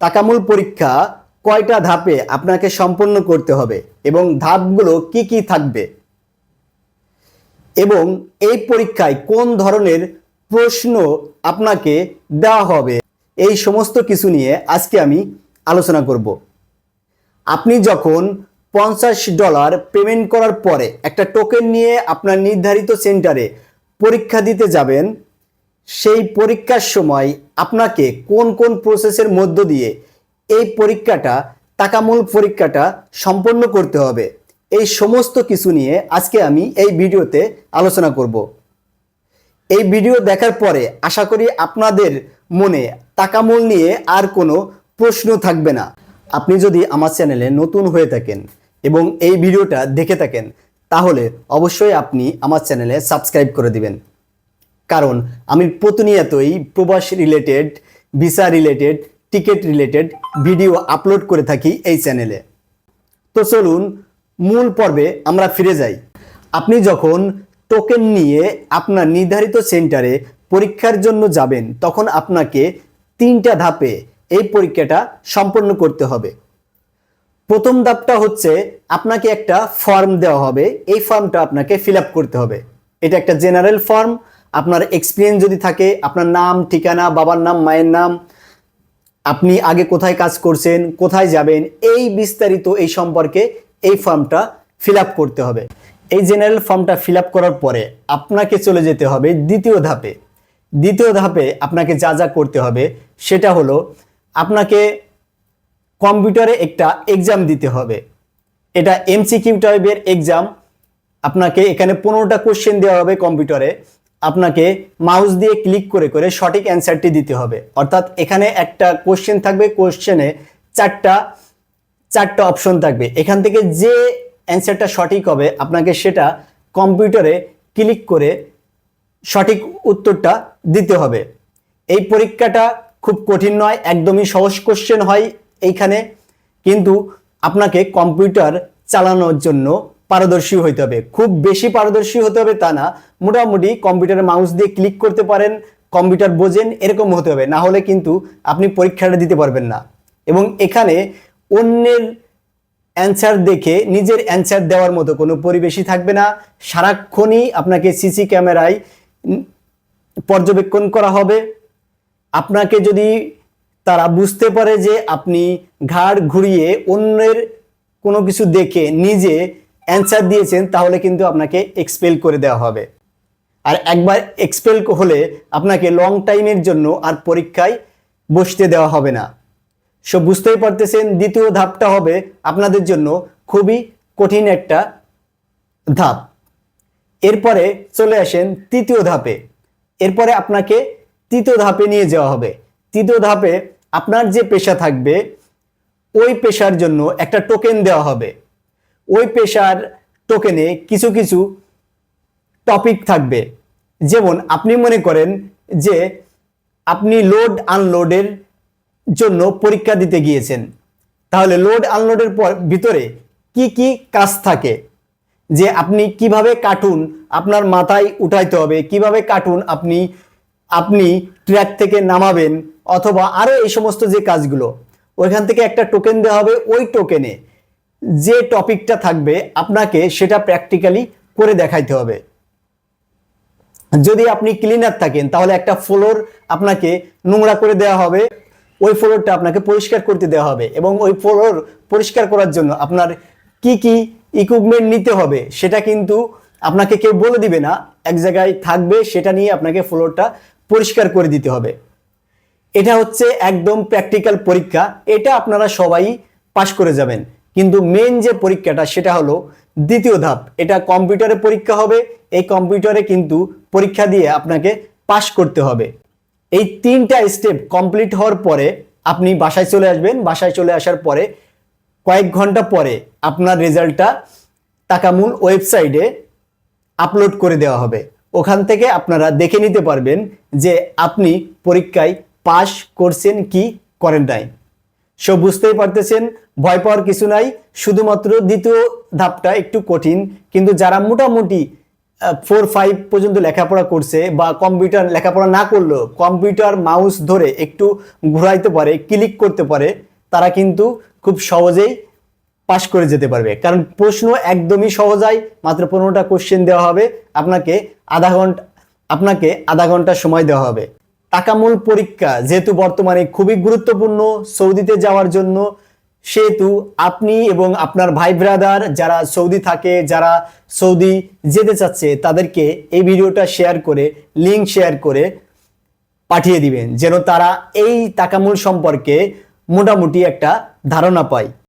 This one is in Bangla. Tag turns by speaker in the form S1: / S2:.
S1: তাকামূল পরীক্ষা কয়টা ধাপে আপনাকে সম্পন্ন করতে হবে এবং ধাপগুলো কি কি থাকবে? এবং এই পরীক্ষায় কোন ধরনের প্রশ্ন আপনাকে দেওয়া হবে? এই সমস্ত কিছু নিয়ে আজকে আমি আলোচনা করব। আপনি যখন পঞ্চাশ ডলার পেমেন্ট করার পরে একটা টোকেন নিয়ে আপনার নির্ধারিত সেন্টারে পরীক্ষা দিতে যাবেন সেই পরীক্ষার সময় আপনাকে কোন কোন প্রসেসের মধ্য দিয়ে এই পরীক্ষাটা টাকামূল পরীক্ষাটা সম্পন্ন করতে হবে। এই সমস্ত কিছু নিয়ে আজকে আমি এই ভিডিওতে আলোচনা করব। এই ভিডিও দেখার পরে আশা করি আপনাদের মনে টাকামূল নিয়ে আর কোনো প্রশ্ন থাকবে না। আপনি যদি আমার চ্যানেলে নতুন হয়ে থাকেন এবং এই ভিডিওটা দেখে থাকেন, তাহলে অবশ্যই আপনি আমার চ্যানেলে সাবস্ক্রাইব করে দিবেন। কারণ আমি প্রতিনিয়তই প্রবাস related visa related ticket related video upload করে থাকি এই চ্যানেলে তো চলুন, মূল পর্বে আমরা ফিরে যাই। আপনি যখন টোকেন নিয়ে আপনার নির্ধারিত সেন্টারে পরীক্ষার জন্য যাবেন, তখন আপনাকে তিনটা ধাপে এই পরীক্ষাটা সম্পন্ন করতে হবে। প্রথম ধাপটা হচ্ছে আপনাকে একটা ফর্ম দেওয়া হবে। এই ফর্মটা আপনাকে ফিল করতে হবে। এটা একটা জেনারেল ফর্ম আপনার এক্সপিরিয়েন্স যদি থাকে, আপনার নাম, ঠিকানা, বাবার নাম, মায়ের নাম, আপনি আগে কোথায় কাজ করছেন, কোথায় যাবেন, এই বিস্তারিত এই সম্পর্কে এই ফর্মটা ফিল করতে হবে। এই জেনারেল ফর্মটা ফিল করার পরে আপনাকে চলে যেতে হবে দ্বিতীয় ধাপে। দ্বিতীয় ধাপে আপনাকে যা যা করতে হবে, সেটা হলো আপনাকে কম্পিউটারে একটা এক্সাম দিতে হবে। এটা এমসিকিউ টাইপের এক্সাম আপনাকে এখানে পনেরোটা কোশ্চেন দেওয়া হবে কম্পিউটারে। আপনাকে মাউস দিয়ে ক্লিক করে করে সঠিক অ্যান্সারটি দিতে হবে। অর্থাৎ এখানে একটা কোশ্চেন থাকবে কোশ্চেনে চারটা চারটা অপশন থাকবে। এখান থেকে যে অ্যান্সারটা সঠিক হবে, আপনাকে সেটা কম্পিউটারে ক্লিক করে সঠিক উত্তরটা দিতে হবে। এই পরীক্ষাটা খুব কঠিন নয়, একদমই সহজ কোশ্চেন হয় এইখানে। কিন্তু আপনাকে কম্পিউটার চালানোর জন্য পারদর্শী হইতে হবে। খুব বেশি পারদর্শী হতে হবে তা না। মোটামুটি কম্পিউটারে মাউস দিয়ে ক্লিক করতে পারেন, কম্পিউটার বোঝেন, এরকম হতে হবে। না হলে কিন্তু আপনি পরীক্ষাটা দিতে পারবেন না। এবং এখানে অন্যের অ্যান্সার দেখে নিজের অ্যান্সার দেওয়ার মতো কোনো পরিবেশই থাকবে না। সারাক্ষণই আপনাকে সিসি ক্যামেরায় পর্যবেক্ষণ করা হবে। আপনাকে যদি তারা বুঝতে পারে যে আপনি ঘাড় ঘুরিয়ে অন্যের কোনো কিছু দেখে নিজে অ্যান্সার দিয়েছেন, তাহলে কিন্তু আপনাকে এক্সপেল করে দেওয়া হবে। আর একবার এক্সপেল হলে আপনাকে লং টাইমের জন্য আর পরীক্ষায় বসতে দেওয়া হবে না। সো বুঝতেই পারতেছেন, দ্বিতীয় ধাপটা হবে আপনাদের জন্য খুবই কঠিন একটা ধাপ। এরপরে চলে আসেন তৃতীয় ধাপে। এরপরে আপনাকে তৃতীয় ধাপে নিয়ে যাওয়া হবে। তৃতীয় ধাপে আপনার যে পেশা থাকবে, ওই পেশার জন্য একটা টোকেন দেওয়া হবে। ওই পেশার টোকেনে কিছু কিছু টপিক থাকবে। যেমন আপনি মনে করেন যে আপনি লোড আনলোডের জন্য পরীক্ষা দিতে গিয়েছেন। তাহলে লোড আনলোডের পর ভিতরে কি কি কাজ থাকে? যে আপনি কীভাবে কার্টুন আপনার মাথায় উঠাইতে হবে, কীভাবে কার্টুন আপনি আপনি ট্র্যাক থেকে নামাবেন, অথবা আরও এই সমস্ত যে কাজগুলো, ওইখান থেকে একটা টোকেন দেওয়া হবে, ওই টোকেনে যে টপিকটা থাকবে, আপনাকে সেটা প্র্যাকটিক্যালি করে দেখাইতে হবে। যদি আপনি ক্লিনার থাকেন, তাহলে একটা ফ্লোর আপনাকে নোংরা করে দেওয়া হবে, ওই ফ্লোরটা আপনাকে পরিষ্কার করতে দেওয়া হবে এবং ওই ফ্লোর পরিষ্কার করার জন্য আপনার কি কি ইকুইপমেন্ট নিতে হবে, সেটা কিন্তু আপনাকে কেউ বলে দিবে না। এক জায়গায় থাকবে, সেটা নিয়ে আপনাকে ফ্লোরটা পরিষ্কার করে দিতে হবে। এটা হচ্ছে একদম প্র্যাকটিক্যাল পরীক্ষা। এটা আপনারা সবাই পাশ করে যাবেন। কিন্তু মেন যে পরীক্ষাটা সেটা হলো দ্বিতীয় ধাপ। এটা কম্পিউটারে পরীক্ষা হবে, এই কম্পিউটারে কিন্তু পরীক্ষা দিয়ে আপনাকে পাশ করতে হবে। এই তিনটা স্টেপ কমপ্লিট হওয়ার পরে আপনি বাসায় চলে আসবেন। বাসায় চলে আসার পরে কয়েক ঘণ্টা পরে আপনার রেজাল্টটা টাকামূল ওয়েবসাইটে আপলোড করে দেওয়া হবে। ওখান থেকে আপনারা দেখে নিতে পারবেন যে আপনি পরীক্ষায় পাশ করছেন কি করেন নাই। সো বুঝতেই পারতেছেন, ভয় পাওয়ার কিছু নাই, শুধুমাত্র দ্বিতীয় ধাপটা একটু কঠিন। কিন্তু যারা মোটামুটি ফোর ফাইভ পর্যন্ত লেখাপড়া করছে বা কম্পিউটার লেখাপড়া না করলেও কম্পিউটার, মাউস ধরে একটু ঘোরাইতে পারে, ক্লিক করতে পারে, তারা কিন্তু খুব সহজেই পাশ করে যেতে পারবে। কারণ প্রশ্ন একদমই সহজাই মাত্র পনেরোটা কোশ্চেন দেওয়া হবে, আপনাকে আধা ঘণ্টা, আপনাকে আধা ঘণ্টা সময় দেওয়া হবে। টাকামূল পরীক্ষা যেহেতু বর্তমানে খুবই গুরুত্বপূর্ণ সৌদিতে যাওয়ার জন্য, সেহেতু আপনি এবং আপনার ভাই ব্রাদার যারা সৌদি থাকে, যারা সৌদি যেতে চাচ্ছে, তাদেরকে এই ভিডিওটা শেয়ার করে লিঙ্ক শেয়ার করে পাঠিয়ে দিবেন, যেন তারা এই টাকামূল সম্পর্কে মোটামুটি একটা ধারণা পায়।